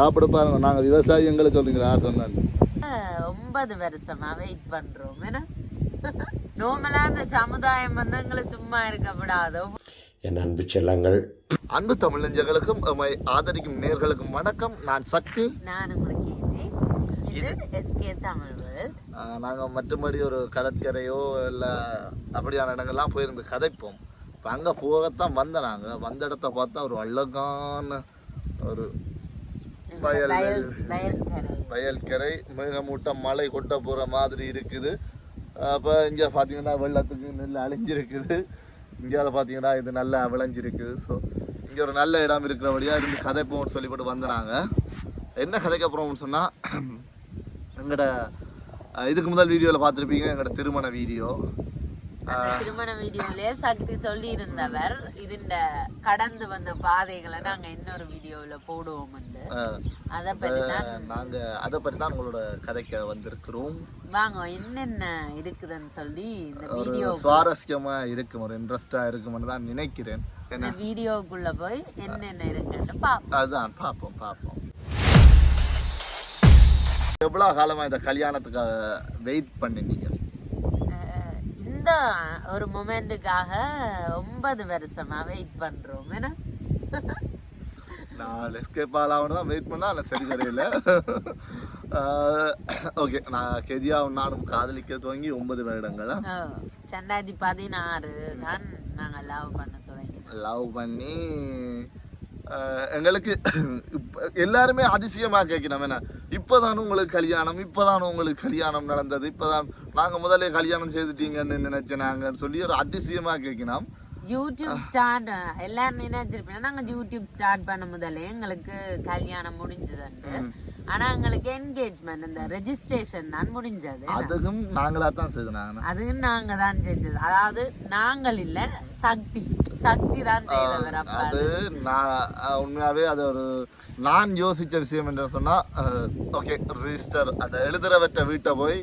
சாப்பிட பாருங்க. நாங்க விவசாயி எங்களை சொல்றீங்களா சொன்னாங்க. ஒன்பது வருஷமா வெயிட் பண்றோம். என்ன? நார்மலா இந்த சமுதாயம் வந்து எங்களை சும்மா இருக்கப்படாதோ? என் அன்பு செல்லங்கள். அன்பு தமிழஞ்சங்களுக்கும் எம்மை ஆதரிக்கும் நேர்களுக்கும் வணக்கம். நான் சக்தி. நான் உங்களுக்கு கேஜி. இது எஸ்கே தமிழ் வேர்ல்ட். ஆஹ் நாங்க மற்றபடி ஒரு கடற்கரையோ இல்ல அப்படியான இடங்கள்லாம் போயிருந்து கதைப்போம். இப்போ அங்க போகத்தான் வந்த நாங்க. வந்த இடத்த பார்த்தா ஒரு அழகான ஒரு வயல் வயல் வயல்கரை மேகமூட்டம் மழை கொட்ட போற மாதிரி இருக்குது. அப்போ இங்கே பார்த்தீங்கன்னா வெள்ளத்துக்கு நெல் அழிஞ்சிருக்குது. இந்தியாவில் பார்த்தீங்கன்னா இது நல்லா விளைஞ்சிருக்குது. ஸோ இங்கே ஒரு நல்ல இடம் இருக்கிறபடியா இருந்து கதைப்போம்னு சொல்லி போட்டு வந்தாங்க என்ன கதைக்க போகிறோம்னு சொன்னால் எங்களோட இதுக்கு முதல் வீடியோவில் பார்த்துருப்பீங்க எங்களோட திருமண வீடியோ அந்த திருமண வீடியோலயே சக்தி சொல்லி இருந்தவர் இதுண்ட கடந்து வந்த பாதைகளை நாங்க இன்னொரு வீடியோல போடுவோம் அத பத்தி தான் நாங்கள் அதை பற்றி தான் உங்களோட கதைக்க வந்திருக்கிறோம். வாங்க என்னென்ன இருக்குதுன்னு சொல்லி இந்த வீடியோ சுவாரஸ்யமாக இருக்கும் ஒரு இன்ட்ரெஸ்டாக இருக்கும்னு தான் நினைக்கிறேன். இந்த வீடியோக்குள்ள போய் என்னென்ன இருக்குன்னு பாப்போம். அதுதான் பார்ப்போம் பார்ப்போம் எவ்வளோ காலமா இந்த கல்யாணத்துக்காக வெயிட் பண்ணினீங்க? ஒரு மொமெண்ட்டுக்காக ஒன்பது வருஷமா வெயிட் பண்றோம். என்ன? நான் எஸ்கேப் ஆகலாம்னு தான் வெயிட் பண்ணா ஆனால் சரி தெரியல ஓகே நான் கெதியாவும் நானும் காதலிக்க துவங்கி ஒன்பது வருடங்கள்? ரெண்டாயிரத்தி பதினாறு தான் நாங்க லவ் பண்ண தொடங்கி லவ் பண்ணி எங்களுக்கு எல்லாருமே அதிசயமாக கேட்கணும். என்ன? இப்போதான் உங்களுக்கு கல்யாணம் இப்போதான் உங்களுக்கு கல்யாணம் நடந்தது இப்போதான் நாங்கள் முதல்ல கல்யாணம் செய்துட்டீங்கன்னு நினச்சேன் நாங்கன்னு சொல்லி ஒரு அதிசயமாக கேட்கணும். யூடியூப் ஸ்டார்ட் எல்லாரும் நினைச்சிருப்பீங்க. நாங்க யூடியூப் ஸ்டார்ட் பண்ண முதல்ல எங்களுக்கு கல்யாணம் முடிஞ்சதுண்டு ஆனா எங்களுக்கு என்கேஜ்மெண்ட் இந்த ரெஜிஸ்ட்ரேஷன் தான் முடிஞ்சது. அதுக்கும் நாங்களா தான் செய்தாங்க அதுவும் நாங்க தான் செஞ்சது. அதாவது நாங்கள் இல்ல சக்தி. சக்தி தான் செய்தவர் அது நான் உண்மையாவே அது ஒரு நான் யோசிச்ச விஷயம் என்று சொன்னா ஓகே ரிஜிஸ்டர் அந்த எழுதுறவற்ற வீட்டை போய்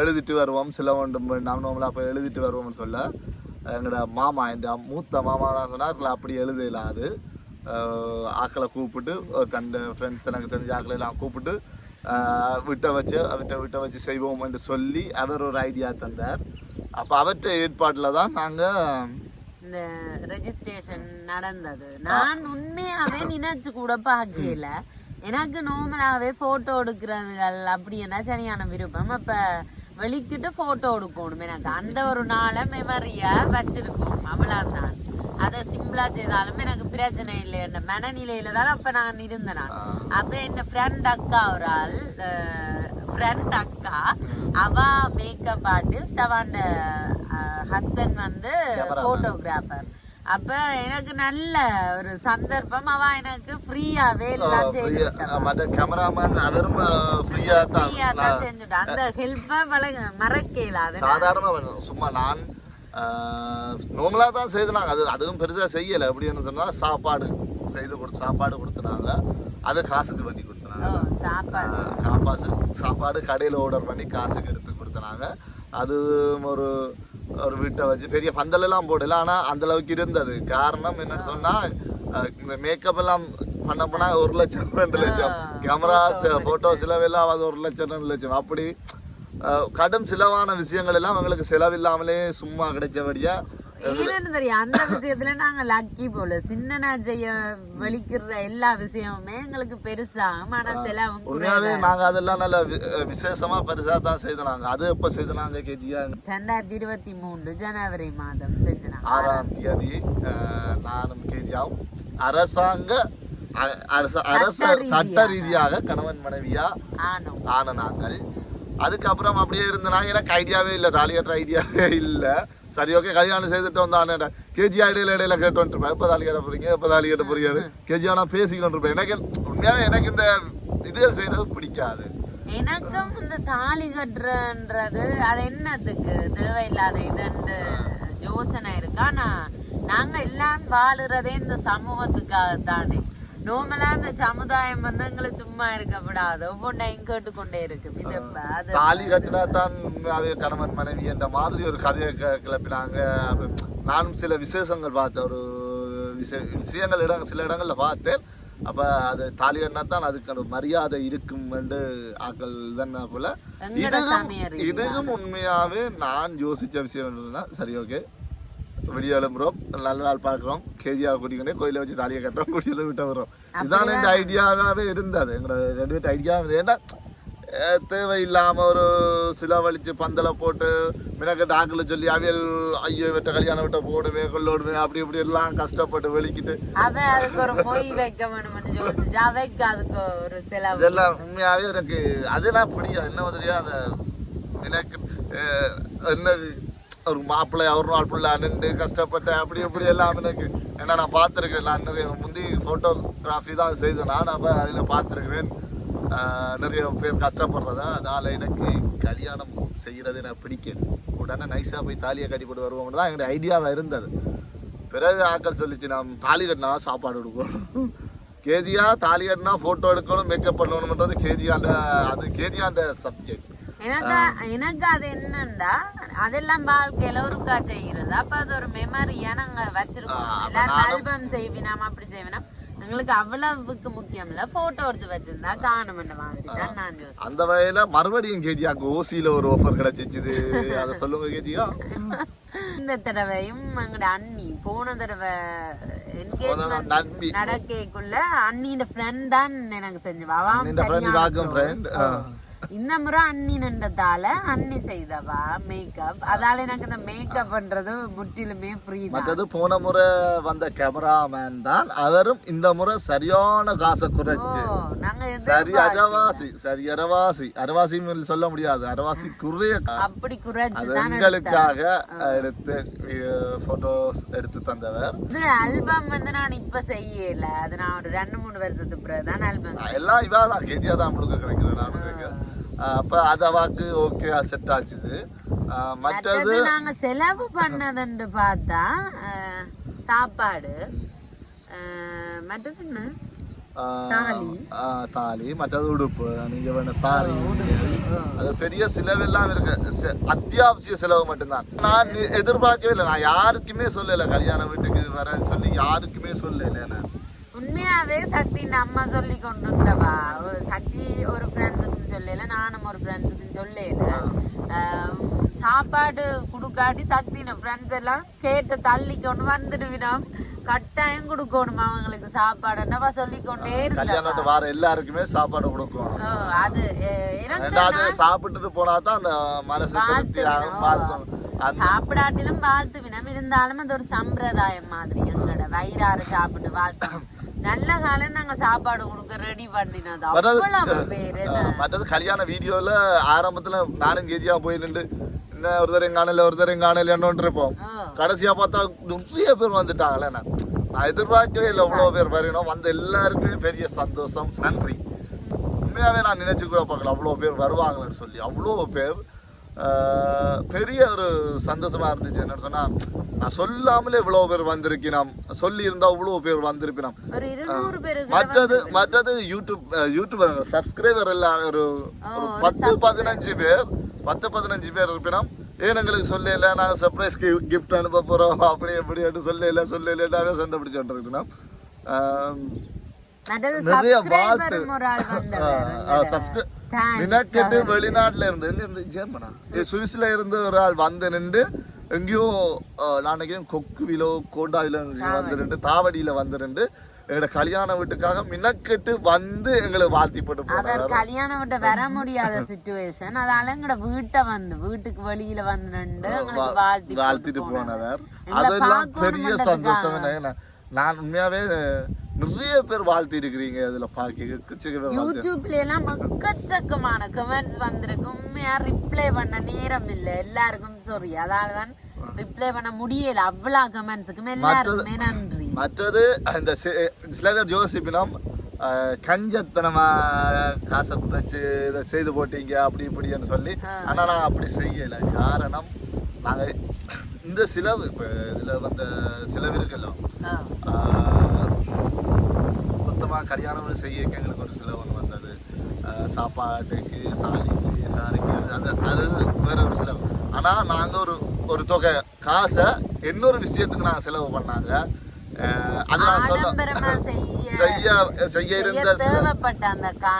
எழுதிட்டு வருவோம் சில வேண்டும் நாம் நம்மளா போய் எழுதிட்டு வருவோம்னு சொல்ல. எங்களோட மாமா என் மூத்த மாமா தான் சொன்னார். "இல்ல, அப்படி எழுதலாது அஹ், ஆக்களை கூப்பிட்டு தன் ஃப்ரெண்ட்ஸ் எனக்கு தெரிஞ்ச ஆக்களை எல்லாம் கூப்பிட்டு விட்ட வச்சு அவர்கிட்ட விட்ட வச்சு செய்வோம் என்று சொல்லி அவர் ஒரு ஐடியா தந்தார். அப்போ அவற்றை ஏற்பாட்டில் தான் நாங்கள் இந்த ரெஜிஸ்ட்ரேஷன் நடந்தது. நான் உண்மையாவே நினைச்சு கூட பார்க்கல. எனக்கு நார்மலாவே போட்டோ எடுக்கிறதுகள் அப்படின்னா சரியான விருப்பம். அப்ப வெளிக்கிட்டு போட்டோ எடுக்கணும் எனக்கு. அந்த ஒரு நாளை மெமரியா வச்சிருக்கணும். அவ்வளவுதான். அதை சிம்பிளா செய்தாலும் எனக்கு பிரச்சனை இல்லை. என்ற மனநிலையில தான் அப்ப நான் இருந்தேன் நான். அப்ப என் ஃப்ரெண்ட் அக்கா ஒரு ஆள் ஃப்ரெண்ட் அக்கா. அவ மேக்கப் ஆர்டிஸ்ட் அவன் ஹஸ்பண்ட் வந்து போட்டோகிராஃபர் அப்ப எனக்கு நல்ல ஒரு சந்தர்ப்பம். அவ எனக்கு ஃப்ரீயாவே எல்லாம் செய்து. மற்ற கேமராமேன் அவரும் ஃப்ரீயா தான். தான் செஞ்சுட்டா அந்த ஹெல்ப்ப பழக மறக்கல அது சாதாரணமாக சும்மா நான் நார்மலாக தான் செய்தனாங்க. அது அதுவும் பெருசாக செய்யலை. எப்படின்னு சொன்னால் சாப்பாடு செய்து கொடுத்து சாப்பாடு கொடுத்துனாங்க. அது காசுக்கு பண்ணி கொடுத்துனாங்க. சாப்பாடு. சாப்பாடு கடையில் ஆர்டர் பண்ணி காசுக்கு எடுத்து கொடுத்தனாங்க. அது ஒரு ஒரு வீட்டை வச்சு பெரிய பந்தலெல்லாம் போடல ஆனால் அந்த அளவுக்கு இருந்தது. காரணம் என்னன்னு சொன்னால் இந்த மேக்கப் எல்லாம் பண்ண போனா ஒரு லட்சம் ரெண்டு லட்சம். கேமரா ஃபோட்டோ செலவெல்லாம் அது ஒரு லட்சம் ரெண்டு லட்சம். அப்படி கடும் செலவான விஷயங்கள் எல்லாம் எங்களுக்கு செலவில்லாமலே சும்மா கிடைச்சபடியா தெரியும். அந்த விஷயத்துல நாங்க லக்கி போல. சின்னனா செய்ய வெளிக்கிற எல்லா விஷயமுமே எங்களுக்கு பெருசாகும் ஆனா செலவும் உண்மையாவே நாங்க அதெல்லாம் நல்ல விசேஷமா பெருசா தான் செய்தனாங்க அது எப்ப செய்தனாங்க கேட்டியா? ரெண்டாயிரத்தி இருபத்தி மூன்று ஜனவரி மாதம் செஞ்சனா ஆறாம் தேதி நானும் கேதியாவும் அரசாங்க அரச- சட்ட ரீதியாக. கணவன் மனைவியா ஆன நாங்கள். அதுக்கப்புறம் அப்படியே இருந்தனாங்க எனக்கு ஐடியாவே இல்லை தாலி கட்டுற ஐடியாவே இல்லை. சரி ஓகே கல்யாணம் செய்துட்டு வந்தானே கேஜியா இடையில இடையில கேட்டு வந்துருப்பேன் எப்போ தாலி கட்ட போறீங்க? எப்போ தாலி கட்ட போறீங்க கேஜியா நான் பேசி கொண்டிருப்பேன் எனக்கு உண்மையாவே எனக்கு இந்த இதுகள் செய்யறது பிடிக்காது. எனக்கும் இந்த தாலி கட்டுறன்றது அது என்னத்துக்கு? தேவையில்லாத இதுன்னு யோசனை இருக்கு. ஆனா நாங்க எல்லாம் வாழுறதே இந்த சமூகத்துக்காக தானே நார்மலா இந்த சமுதாயம் வந்து எங்களை சும்மா இருக்கக்கூடாது ஒவ்வொன்றையும் கேட்டுக்கொண்டே இருக்கும். இது அது தாலி கட்டினா தான் கணவன் மனைவி என்ற மாதிரி ஒரு கதையை கிளப்பினாங்க. நானும் சில விசேஷங்கள் பார்த்தேன். ஒரு விசே விஷயங்கள் இடம் சில இடங்கள்ல பார்த்தேன். அப்ப அது தாலி கட்டினா தான் அதுக்கு ஒரு மரியாதை இருக்கும் என்று ஆக்கள் தானே போல. இதுவும். இதுவும் உண்மையாவே நான் யோசிச்ச விஷயம் என்னன்னா சரி ஓகே விடிய எழும்புறோம் நல்ல நாள் பார்க்குறோம். கேஜியாக கூட்டிக்கிட்டே கோயிலை வச்சு தாலியை கட்டுறோம் குடியில் விட்டு வரோம் இதான் என் ஐடியாவாகவே இருந்தது. எங்களோட ரெண்டு பேர்ட்ட ஐடியா ஏன்னா அஹ், தேவையில்லாம ஒரு சிலவழிச்சு பந்தலை போட்டு மினக்கட்டு ஆக்களை சொல்லி அவியல் ஐயோ விட்ட கல்யாணம் விட்ட போடுமே கொள்ளோடுமே அப்படி இப்படி எல்லாம் கஷ்டப்பட்டு வெளிக்கிட்டு அவ அதுக்கு ஒரு மொய் வைக்க வேணும்னு யோசிச்சு அவைக்கு அதுக்கு ஒரு செலவு. இதெல்லாம் உண்மையாவே எனக்கு அதெல்லாம் பிடிக்கும் என்ன மாதிரியா அந்த எனக்கு என்ன ஒரு மாப்பிள்ளை அவர் நாள் பிள்ளை நின்று கஷ்டப்பட்டேன். அப்படி இப்படி எல்லாம் எனக்கு. ஏன்னா நான் பார்த்துருக்கேன் நான் நிறைய முந்தி ஃபோட்டோகிராஃபி தான் செய்தேன். நான் அப்போ அதில் பார்த்துருக்கிறேன். நிறைய பேர் கஷ்டப்படுறதா? அதனால் எனக்கு கல்யாணம் செய்கிறது எனக்கு பிடிக்கும் உடனே நைஸாக போய் தாலியை கட்டி போட்டு வருவோம்னு தான் எங்களுடைய ஐடியாவாக இருந்தது. பிறகு ஆக்கள் சொல்லிச்சு நாம் தாலி கட்டினா சாப்பாடு கொடுக்கணும் கேதியா தாலி கட்டினா ஃபோட்டோ எடுக்கணும் மேக்கப் பண்ணணும்ன்றது கேதியாண்ட அது கேதியாண்ட சப்ஜெக்ட் எனக்கு எனக்கு அது என்னண்டா? அதெல்லாம் வாழ்க்கையில ஒருக்கா செய்யறது. அப்ப அது ஒரு மெமரியா நாங்க வச்சிருக்கோம். எல்லாரும் ஆல்பம் செய்வினாம் அப்படி செய்வினாம். எங்களுக்கு அவ்வளவுக்கு முக்கியம் இல்ல போட்டோ எடுத்து வச்சிருந்தா காணும் மாதிரி. தான் நான் யோசிச்சேன். அந்த வகையில மறுபடியும் கேதியாக்கு ஓசியில ஒரு ஆஃபர் கிடைச்சிச்சு. அதை சொல்லுங்க கேதியா இந்த தடவையும் எங்கட அண்ணி போன தடவை. என்கேஜ்மெண்ட் நடக்கக்குள்ள அண்ணியோட ஃப்ரெண்ட் தான் எனக்கு அண்ணியோட friend, சரியான இந்த முறை அண்ணி நின்றதால அண்ணி செய்தவா மேக்கப் அதால எனக்கு இந்த மேக்கப் பண்றது முற்றிலுமே ஃப்ரீ மற்றது போன முறை வந்த கேமராமேன் தான் அவரும் இந்த முறை சரியான காசை குறைச்சு. சரி அரவாசி சரி அரவாசி அரவாசி சொல்ல முடியாது. அரவாசி குறைய அப்படி குறைச்சு எங்களுக்காக எடுத்து போட்டோஸ் எடுத்து தந்தவர். இது ஆல்பம் வந்து நான் இப்ப செய்யல. அது நான் ஒரு ரெண்டு மூணு வருஷத்துக்கு பிறகு தான் ஆல்பம் எல்லாம் இவா தான். தான் முழுக்க கிடைக்கிறது நான் கேட்கிறேன். அப்ப அது அவாக்கு ஓகே செட் ஆச்சுது. மற்றது நாங்க செலவு பண்ணதுன்னு பார்த்தா சாப்பாடு மற்றது என்ன? தாலி. மற்றது உடுப்பு நீங்க வேணும் சாரி அது பெரிய செலவெல்லாம் இருக்கு. அத்தியாவசிய செலவு மட்டும்தான். நான் எதிர்பார்க்கவே இல்லை. நான் யாருக்குமே சொல்லல கல்யாண வீட்டுக்கு வரேன்னு சொல்லி யாருக்குமே சொல்லல நான். உண்மையாவே சக்தி அம்மா சொல்லி கொண்டு வந்தவா சக்தி ஒரு ஃப்ரெண்ட்ஸுக்கும் சொல்லல நானும் ஒரு ஃப்ரெண்ட்ஸுக்கும் சொல்லல. சாப்பாடு குடுக்காட்டி சக்தி ஃப்ரெண்ட்ஸ் எல்லாம் கேட்டு தள்ளி கொண்டு வந்துடுவினோம் கட்டாயம் கொடுக்கணும் அவங்களுக்கு சாப்பாடுன்னவா சொல்லி கொண்டே இருந்தா கல்யாணத்து வார எல்லாருக்குமே சாப்பாடு கொடுக்கணும். அது எனக்கு ரெண்டாவது சாப்பிட்டுட்டு போனா தான் அந்த மனசு திருப்தியாகும் வாழ்த்து சாப்பிடாட்டிலும் வாழ்த்துவினம் இருந்தாலும் அது ஒரு சம்பிரதாயம் மாதிரி எங்கட வயிறார சாப்பிட்டு வாழ்த்தணும் நல்ல காலம் நாங்க சாப்பாடு கொடுக்க ரெடி பண்ணினது மற்றது கல்யாண வீடியோல ஆரம்பத்துல நானும் கேஜியா போய் நின்று என்ன ஒருத்தரையும் காணல ஒருத்தரையும் காணல ஓ, கடைசியா பார்த்தா நிறைய பேர் வந்துட்டாங்களே நான் எதிர்பார்க்கவே இல்லை இவ்வளோ பேர் வரணும். வந்த எல்லாருக்குமே பெரிய சந்தோஷம் நன்றி. உண்மையாவே நான் நினைச்சு கூட பார்க்கல அவ்வளோ பேர் வருவாங்கன்னு சொல்லி. அவ்வளோ பேர் பெரிய ஒரு சந்தோஷமா இருந்துச்சு. என்னன்னு சொன்னா நான் சொல்லாமலே இவ்வளோ பேர் வந்திருக்கணும் சொல்லி இருந்தா இவ்வளோ பேர் வந்திருப்பினோம். மற்றது மற்றது யூடியூப் யூடியூபர் சப்ஸ்கிரைபர் எல்லாம் ஒரு பத்து பதினஞ்சு பேர் பத்து பதினஞ்சு பேர் இருப்பினோம். ஏன் எங்களுக்கு சொல்லல நாங்கள் சர்ப்ரைஸ் கிஃப்ட் அனுப்ப போறோம் அப்படி எப்படி சொல்லல சொல்லலாவே சண்டை பிடிச்சோட்டு இருக்கணும் நிறைய வாழ்த்து. நினைக்கிட்டு வெளிநாட்டுல இருந்து எங்க இருந்து ஜெர்மனா சுவிஸ்ல இருந்து ஒரு ஆள் வந்து நின்று எங்கேயோ நினைக்கிறேன் கொக்குவிலோ கோண்டாவிலோ வந்து நின்று தாவடியில வந்து நின்று எங்களோட கல்யாண வீட்டுக்காக மினக்கெட்டு வந்து எங்களை வாழ்த்தி போட்டு அவர் கல்யாணம் விட்டு வர முடியாத சுச்சுவேஷன் அதால எங்கட வீட்டை வந்து வீட்டுக்கு வெளியில வந்து நின்று வாழ்த்தி வாழ்த்திட்டு போனவர் அதெல்லாம் பெரிய சந்தோஷம் நான் உண்மையாவே நிறைய பேர் வாழ்த்தி இருக்கிறீங்க அதுல பாக்கி எக்கச்சக்க யூடியூப்ல எல்லாம் எக்கச்சக்கமான கமெண்ட்ஸ் வந்திருக்கு உண்மையா ரிப்ளை பண்ண நேரம் இல்ல. எல்லாருக்கும் சாரி அதாலதான் ரிப்ளை பண்ண முடியல. அவ்வளவு கமெண்ட்ஸுக்கும் எல்லாருக்குமே நன்றி. மற்றது அந்த சில பேர் யோசிப்பினம் அஹ், கஞ்சத்தனமா காசை குறைச்சு இதை செய்து போட்டீங்க அப்படி இப்படின்னு சொல்லி ஆனா நான் அப்படி செய்யல. காரணம் நாங்க இந்த சிலவு இப்ப இதுல வந்த சிலவு இருக்குல்ல. மொத்தமா கல்யாணம் செய்ய எங்களுக்கு ஒரு செலவு ஒண்ணு வந்தது. சாப்பாட்டுக்கு தாலிக்கு சாரிக்கு அது அது வேற ஒரு செலவு. ஆனா நாங்க ஒரு ஒரு தொகை காசை இன்னொரு விஷயத்துக்கு நாங்க செலவு பண்ணாங்க. அது நான் சொல்ல செய்ய செய்ய இருந்த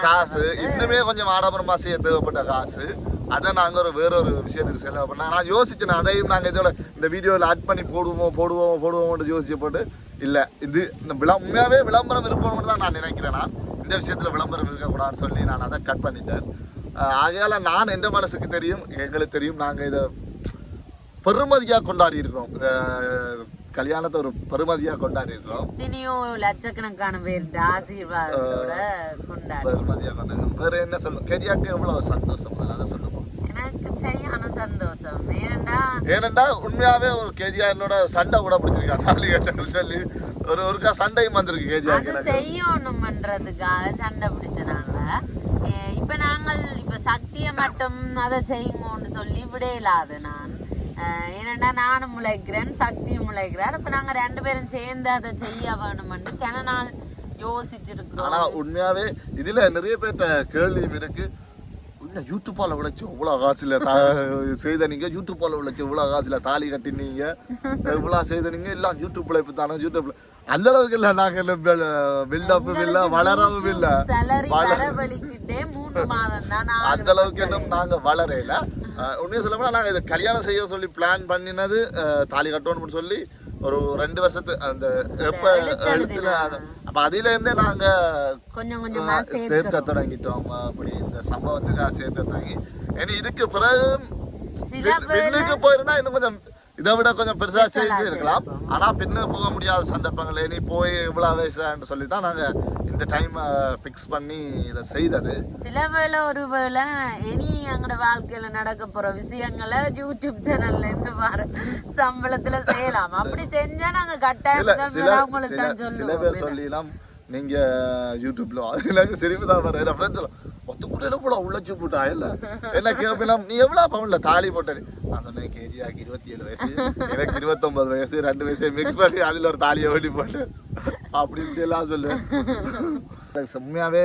காசு இன்னுமே கொஞ்சம் ஆடம்பரமா செய்ய தேவைப்பட்ட காசு. அதை நாங்கள் ஒரு வேறொரு விஷயத்துக்கு செலவு பண்ணோம் நான் யோசிச்சேன் அதையும் நாங்கள் இதோட இந்த வீடியோவில் ஆட் பண்ணி போடுவோமோ போடுவோமோ போடுவோமோன்னு யோசிச்சு போட்டு இல்லை. இது இந்த விளம் உண்மையாகவே விளம்பரம் இருக்கணும்னு தான் நான் நினைக்கிறேன் நான். இந்த விஷயத்தில் விளம்பரம் இருக்கக்கூடாதுன்னு சொல்லி நான் அதை கட் பண்ணிட்டேன். ஆகையால் நான் எந்த மனசுக்கு தெரியும் எங்களுக்கு தெரியும் நாங்கள் இதை பெருமதியாக கொண்டாடி இருக்கிறோம். இந்த கல்யாணத்தை ஒரு பெருமதியா கொண்டாடி இருக்கிறோம் எத்தனையோ லட்சக்கணக்கான பேர் ஆசீர்வாதத்தோட கொண்டாடு பெருமதியா கொண்டாடி வேற என்ன சொல்லும் கெரியாக்கு எவ்வளவு சந்தோஷம் அதை சொல்லுவோம் எனக்கு சரியான சந்தோஷம். ஏன்டா ஏனென்றா உண்மையாவே ஒரு கேஜியா என்னோட சண்டை கூட பிடிச்சிருக்கா தாலி கட்டணும்னு சொல்லி. ஒரு ஒருக்கா சண்டையும் வந்திருக்கு கேஜியா அது செய்யணும்ன்றதுக்காக சண்டை பிடிச்சனாங்க ஏ, இப்ப நாங்கள் இப்ப சக்திய மட்டும் அதை செய்யுங்கன்னு சொல்லி விடையிலாது நான். ஏனண்டா நானும் முளைக்கிறேன் சக்தியும் முளைக்கிறார். இப்ப நாங்க ரெண்டு பேரும் சேர்ந்து அதை செய்ய வேணும்னு கன நாள் யோசிச்சிருக்கிறோம். ஆனா உண்மையாவே இதுல நிறைய பேர்ட்ட கேள்வியும் இருக்கு. இல்ல யூடியூப்பால உழைச்சு இவ்வளவு காசுல தா- செய்த நீங்க யூடியூப்பால உழைச்சு இவ்வளவு காசுல தாலி கட்டினீங்க. இவ்வளவு செய்த நீங்க எல்லாம் யூடியூப் உழைப்பு தானே யூடியூப்ல அந்த அளவுக்கு இல்ல நாங்க பில்டப்பும் இல்ல வளரவும் இல்ல. அந்த அளவுக்கு இன்னும் நாங்க வளரையில அஹ் உண்மையை சொல்ல போனா நாங்க இதை கல்யாணம் செய்ய சொல்லி பிளான் பண்ணினது தாலி கட்டணும்னு சொல்லி ஒரு ரெண்டு வருஷத்து அந்த எப்ப எழுத்து எழுத்துல அப்ப அதுல இருந்தே நாங்க கொஞ்சம் கொஞ்சமா சேர்க்க தொடங்கிட்டோம். அப்படி இந்த சம்பவத்துக்காக சேர்க்க தொடங்கி. இனி இதுக்கு பிறகு பின்னுக்கு போயிருந்தா இன்னும் கொஞ்சம் இதை விட கொஞ்சம் பெருசா பெருசா செஞ்சு இருக்கலாம். செய்யலாம். ஆனா பின்னு போக முடியாத சந்தர்ப்பங்கள். இனி போய் இவ்வளவு வயசுன்னு சொல்லி தான் நாங்க இந்த டைம் பிக்ஸ் பண்ணி இதை செய்தது. சில வேளை ஒரு வேளை இனி எங்களோட வாழ்க்கையில நடக்க போற விஷயங்களை யூடியூப் சேனல்ல இருந்து வர சம்பளத்துல செய்யலாம். அப்படி செஞ்சா நாங்க கட்டாயம் சில பேர் சொல்லுவோம் சொல்லிலாம் நீங்க யூடியூப்ல எனக்கு சிரிப்பு தான் வர ஃப்ரெண்ட்ஸ் ஒத்து கூட உழைச்சு போட்டா இல்ல? என்ன கேட்பலாம் நீ எவ்வளவு பவுன்ல தாலி போட்ட நான் சொன்னேன் கேஜியாக்கு இருபத்தி ஏழு வயசு எனக்கு இருபத்தொன்பது வயசு ரெண்டு வயசு மிக்ஸ் பண்ணி அதுல ஒரு தாலியை ஓடி போட்டு. அப்படி இப்படி எல்லாம் சொல்லுவேன். உண்மையாவே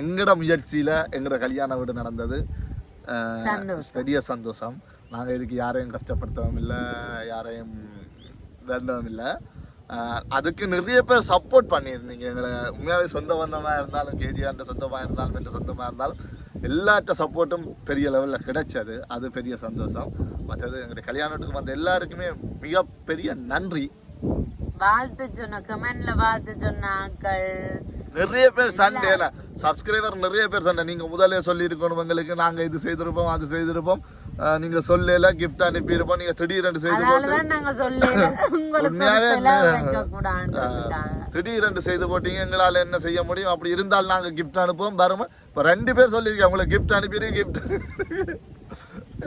எங்கட முயற்சியில எங்கட கல்யாண வீடு நடந்தது. பெரிய சந்தோஷம். நாங்க இதுக்கு யாரையும் கஷ்டப்படுத்தவும் இல்லை யாரையும் வேண்டவும் இல்லை. அதுக்கு நிறைய பேர் சப்போர்ட் பண்ணியிருந்தீங்க. எங்களை உண்மையாகவே சொந்த பந்தமாக இருந்தாலும் கேஜிஆர்ட்ட சொந்தமாக இருந்தாலும் என்ற சொந்தமாக இருந்தாலும் எல்லார்ட்ட சப்போர்ட்டும் பெரிய லெவலில் கிடைச்சது. அது பெரிய சந்தோஷம். மற்றது எங்களுடைய கல்யாணத்துக்கு வந்த எல்லாருக்குமே மிகப்பெரிய நன்றி. வாழ்த்து சொன்ன கமெண்ட்ல வாழ்த்து சொன்ன ஆக்கள் நிறைய பேர் சண்டேல சப்ஸ்கிரைபர் நிறைய பேர் சண்டை. நீங்க முதல்ல சொல்லி இருக்கணும் எங்களுக்கு. நாங்க இது செய்திருப்போம் அது செய்திருப்போம். நீங்க சொல்லல கிஃப்ட் அனுப்பி இருப்போம் நீங்க திடீரென்று செய்து போட்டு நாங்க திடீரென்று செய்து போட்டீங்க எங்களால் என்ன செய்ய முடியும்? அப்படி இருந்தால் நாங்கள் கிஃப்ட் அனுப்புவோம். வருமா இப்போ ரெண்டு பேர் சொல்லியிருக்கேன் உங்களுக்கு கிஃப்ட் அனுப்பிடுங்க கிஃப்ட்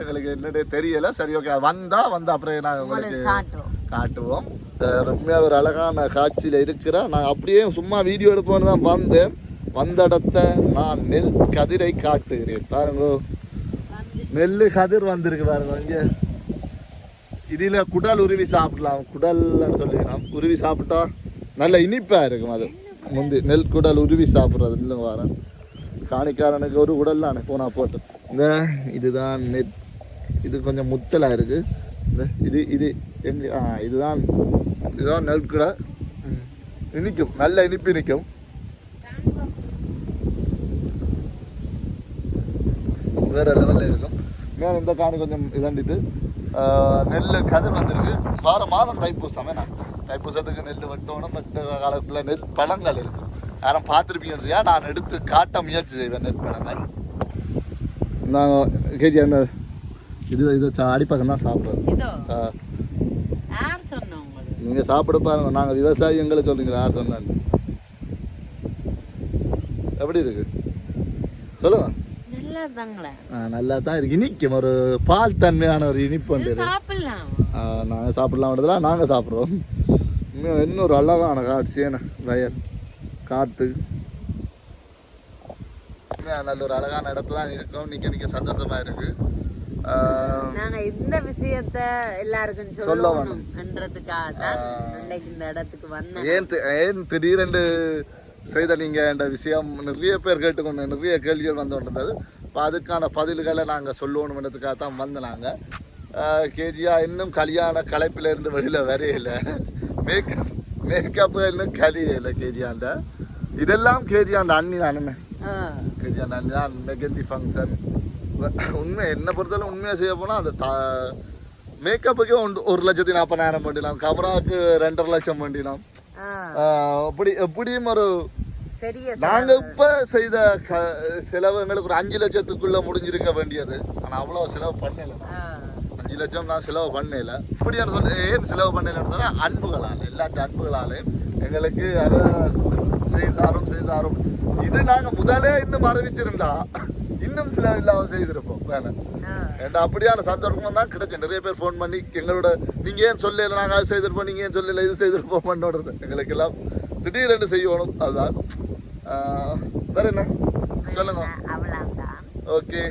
எங்களுக்கு என்னடே தெரியல. சரி ஓகே வந்தா வந்த அப்புறம் நாங்கள் உங்களுக்கு காட்டுவோம். ரம்யா ஒரு அழகான காட்சியில் இருக்கிறா. நான் அப்படியே சும்மா வீடியோ எடுப்போன்னு தான் வந்தேன். வந்த இடத்த நான் நெல் கதிரை காட்டுகிறேன். பாருங்க. நெல் கதிர் வந்திருக்கு பாருங்க இங்கே. இதில் குடல் உருவி சாப்பிடலாம். குடல்னு சொல்லிக்கலாம் உருவி சாப்பிட்டா நல்ல இனிப்பாக இருக்கும் அது. முந்தி நெல் குடல் உருவி சாப்பிட்றது. இல்லை வரேன் காணிக்காரனுக்கு ஒரு உடல் தானே போனால் போட்டு. இந்த இதுதான் நெத் இது கொஞ்சம் முத்தலாக இருக்குது இந்த இது இது எங்க ஆ இதுதான் இதுதான் நெல் குடல். ம். இனிக்கும். நல்ல இனிப்பு இனிக்கும். வேறு லெவலில் இருக்கும். மேலே இந்த காணி கொஞ்சம் இதாண்டிட்டு நெல் கதிர் வந்திருக்கு. வார மாதம் தைப்பூசம் வேணா. தைப்பூசத்துக்கு நெல் வெட்டணும் வெட்ட காலத்தில் நெல் பழங்கள் இருக்கு. யாரும் பார்த்துருப்பீங்க நான் எடுத்து காட்ட முயற்சி செய்வேன் நெல் பழங்கள் நாங்கள் கேஜி அந்த இது இது அடிப்பக்கம் தான் உங்களுக்கு? நீங்கள் சாப்பிட பாருங்க. நாங்கள் விவசாயி எங்களை சொல்றீங்களா யார் சொன்னான்னு. எப்படி இருக்கு? சொல்லுங்க. நல்லா தான் இருக்கு. இனிக்கும். ஒரு பால் தன்மையான ஒரு இனிப்பு. சாப்பிடலாம்? நாங்க சாப்பிடலாம் நாங்க சாப்பிட்றோம். இன்னும் இன்னொரு அழகான காட்சி. என்ன? வயல். உண்மையா நல்ல ஒரு அழகான இடத்துல இருக்கோம். நிக்க நிக்க சந்தோஷமா இருக்கு. நாங்க இந்த விஷயத்த எல்லாருக்கும் சொல்ல சொல்லணும்ன்றதுக்காக தான் இன்னைக்கு இந்த இடத்துக்கு வந்தேன் ஏன் ஏன் திடீரென்று செய்த நீங்க என்ற விஷயம் நிறைய பேர் கேட்டுக்கொண்டு நிறைய கேள்விகள் வந்து கொண்டிருந்தது. இப்போ அதுக்கான பதில்களை நாங்கள் சொல்லணுன்றதுக்காக தான் வந்து நாங்கள் கேஜியா இன்னும் கல்யாண கலைப்பிலேருந்து வெளியில் வரையில. மேக்கப் மேக்கப்பு இன்னும் கலியில கேஜியாண்ட. இதெல்லாம் கேஜியா அந்த அண்ணி நானுமே கேஜியாண்ட அண்ணி தான் மெகந்தி ஃபங்க்ஷன் உண்மை என்னை பொறுத்தவரை உண்மையாக செய்ய போனால் அந்த தா மேக்கப்புக்கே ஒன்று ஒரு லட்சத்தி நாற்பதாயிரம் பண்ணிடலாம் கபராக்கு ரெண்டரை லட்சம் பண்ணிடலாம் அப்படி எப்படியும் ஒரு நாங்க இப்ப செய்த செலவு எங்களுக்கு ஒரு அஞ்சு லட்சத்துக்குள்ள முடிஞ்சிருக்க வேண்டியது. ஆனா அவ்வளவு செலவு பண்ணல. அஞ்சு லட்சம் நான் செலவு பண்ணல. இப்படியான சொல்ல ஏன் செலவு பண்ணலன்னு சொன்னா அன்புகளால் எல்லாத்த அன்புகளாலையும் எங்களுக்கு அதை செய்தாரும் செய்தாரும் இது நாங்க முதலே இன்னும் அறிவிச்சிருந்தா இன்னும் செலவு இல்லாம செய்திருப்போம். ஆ. ஏன்டா அப்படியான சந்தர்ப்பம் தான் கிடைச்சு நிறைய பேர் ஃபோன் பண்ணி எங்களோட நீங்க ஏன் சொல்லல? நாங்க அது செய்திருப்போம். நீங்க ஏன் சொல்லல? இது செய்திருப்போம். பண்ணோடுறது எங்களுக்கு எல்லாம் திடீரென்று செய்யணும் அதுதான். வேற என்ன? சொல்லுங்க. ஓகே.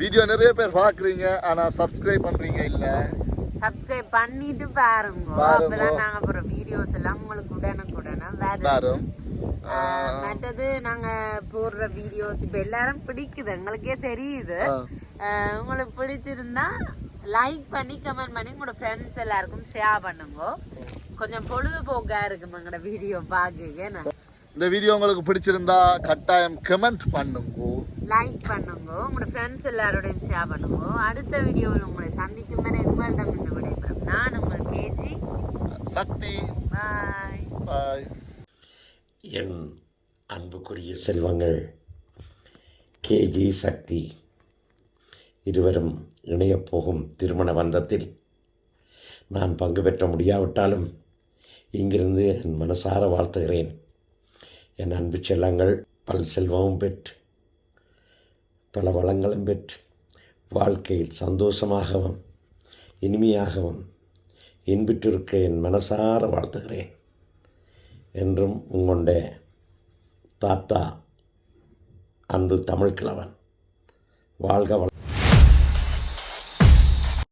வீடியோ நிறைய பேர் பார்க்குறீங்க ஆனா சப்ஸ்கிரைப் பண்றீங்க இல்ல? சப்ஸ்கிரைப் பண்ணிட்டு பாருங்க. அப்பதான் நாங்க அப்புறம் வீடியோஸ் எல்லாம் உங்களுக்கு உடனுக்குடனே வரும். மற்றது நாங்க போடுற வீடியோஸ் இப்ப எல்லாரும் பிடிக்குது. எங்களுக்கே தெரியுது. உங்களுக்கு பிடிச்சிருந்தா லைக் பண்ணி கமெண்ட் பண்ணி உங்களோட ஃப்ரெண்ட்ஸ் எல்லாருக்கும் ஷேர் பண்ணுங்க. கொஞ்சம் பொழுதுபோக்கா இருக்கும் எங்களோட வீடியோ பாக்க இந்த வீடியோ உங்களுக்கு பிடிச்சிருந்தா கட்டாயம் கமெண்ட் பண்ணுங்க. லைக் பண்ணுங்க. உங்களோட ஃப்ரெண்ட்ஸ் எல்லாரோடையும் ஷேர் பண்ணுங்க. அடுத்த வீடியோவில் உங்களை சந்திக்கும் வரை உங்களிடம் இருந்து விடைபெறும். நான் உங்கள் கேஜி. சக்தி. பாய் பாய் என் அன்புக்குரிய செல்வங்கள் கேஜி சக்தி. இருவரும் இணையப் போகும் திருமண பந்தத்தில் நான் பங்கு பெற்ற முடியாவிட்டாலும் இங்கிருந்து என் மனசார வாழ்த்துகிறேன். என் அன்பு செல்லங்கள் பல் செல்வமும் பெற்று பல வளங்களும் பெற்று வாழ்க்கையில் சந்தோஷமாகவும் இனிமையாகவும் இன்பிற்றிருக்க என் மனசார வாழ்த்துகிறேன். என்றும் உங்களுடைய தாத்தா அன்பு தமிழ்கிழவன் வாழ்க வள